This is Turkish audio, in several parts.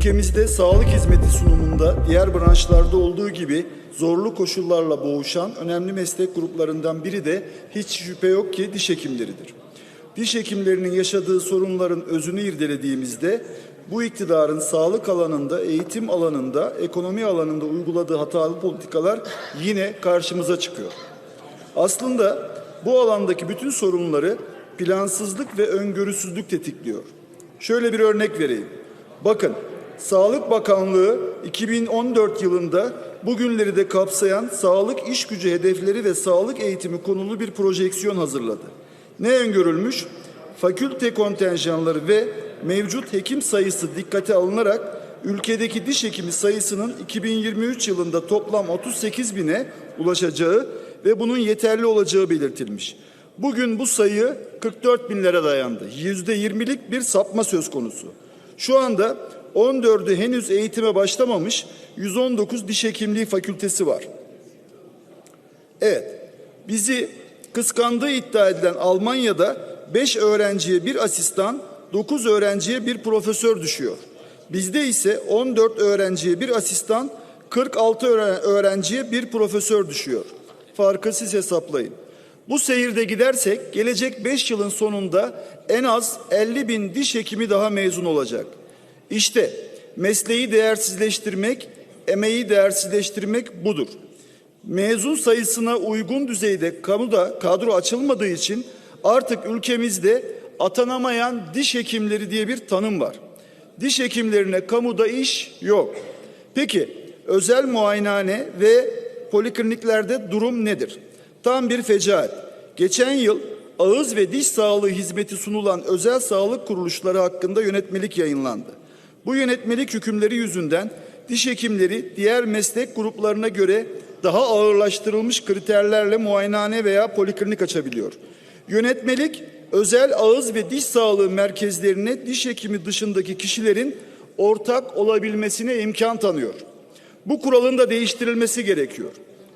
ülkemizde sağlık hizmeti sunumunda diğer branşlarda olduğu gibi zorlu koşullarla boğuşan önemli meslek gruplarından biri de hiç şüphe yok ki diş hekimleridir. Diş hekimlerinin yaşadığı sorunların özünü irdelediğimizde bu iktidarın sağlık alanında, eğitim alanında, ekonomi alanında uyguladığı hatalı politikalar yine karşımıza çıkıyor. Aslında bu alandaki bütün sorunları plansızlık ve öngörüsüzlük tetikliyor. Şöyle bir örnek vereyim. Bakın, Sağlık Bakanlığı 2014 yılında bugünleri de kapsayan sağlık iş gücü hedefleri ve sağlık eğitimi konulu bir projeksiyon hazırladı. Ne öngörülmüş? Fakülte kontenjanları ve mevcut hekim sayısı dikkate alınarak ülkedeki diş hekimi sayısının 2023 yılında toplam 38 bine ulaşacağı ve bunun yeterli olacağı belirtilmiş. Bugün bu sayı 44 binlere dayandı. Yüzde yirmilik bir sapma söz konusu. Şu anda 14'ü henüz eğitime başlamamış 119 diş hekimliği fakültesi var. Evet, bizi kıskandığı iddia edilen Almanya'da 5 öğrenciye bir asistan, 9 öğrenciye bir profesör düşüyor. Bizde ise 14 öğrenciye bir asistan, 46 öğrenciye bir profesör düşüyor. Farkı siz hesaplayın. Bu seyirde gidersek gelecek 5 yılın sonunda en az 50 bin diş hekimi daha mezun olacak. İşte mesleği değersizleştirmek, emeği değersizleştirmek budur. Mezun sayısına uygun düzeyde kamuda kadro açılmadığı için artık ülkemizde atanamayan diş hekimleri diye bir tanım var. Diş hekimlerine kamuda iş yok. Peki özel muayenehane ve polikliniklerde durum nedir? Tam bir fecaat. Geçen yıl ağız ve diş sağlığı hizmeti sunulan özel sağlık kuruluşları hakkında yönetmelik yayınlandı. Bu yönetmelik hükümleri yüzünden diş hekimleri diğer meslek gruplarına göre daha ağırlaştırılmış kriterlerle muayenehane veya poliklinik açabiliyor. Yönetmelik özel ağız ve diş sağlığı merkezlerine diş hekimi dışındaki kişilerin ortak olabilmesine imkan tanıyor. Bu kuralın da değiştirilmesi gerekiyor.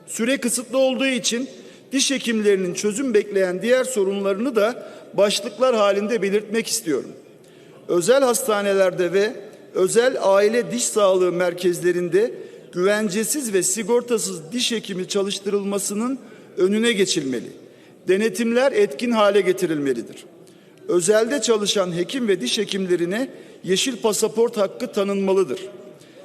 Süre kısıtlı olduğu için diş hekimlerinin çözüm bekleyen diğer sorunlarını da başlıklar halinde belirtmek istiyorum. Özel hastanelerde ve özel aile diş sağlığı merkezlerinde güvencesiz ve sigortasız diş hekimi çalıştırılmasının önüne geçilmeli. Denetimler etkin hale getirilmelidir. Özelde çalışan hekim ve diş hekimlerine yeşil pasaport hakkı tanınmalıdır.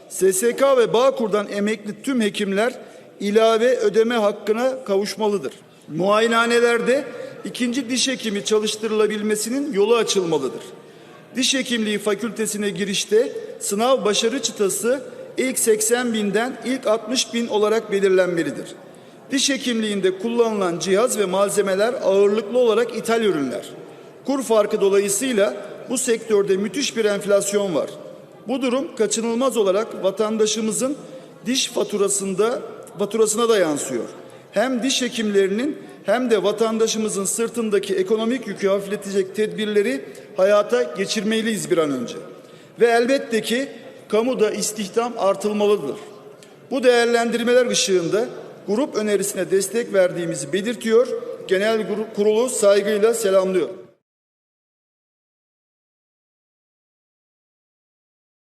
SSK ve Bağkur'dan emekli tüm hekimler ilave ödeme hakkına kavuşmalıdır. Muayenehanelerde ikinci diş hekimi çalıştırılabilmesinin yolu açılmalıdır. Diş hekimliği fakültesine girişte sınav başarı çıtası ilk 80 binden ilk 60 bin olarak belirlenmelidir. Diş hekimliğinde kullanılan cihaz ve malzemeler ağırlıklı olarak ithal ürünler. Kur farkı dolayısıyla bu sektörde müthiş bir enflasyon var. Bu durum kaçınılmaz olarak vatandaşımızın diş faturasında faturasına da yansıyor. Hem diş hekimlerinin hem de vatandaşımızın sırtındaki ekonomik yükü hafifletecek tedbirleri hayata geçirmeliyiz bir an önce. Ve elbette ki kamuda istihdam artılmalıdır. Bu değerlendirmeler ışığında grup önerisine destek verdiğimizi belirtiyor. Genel kurulu saygıyla selamlıyor.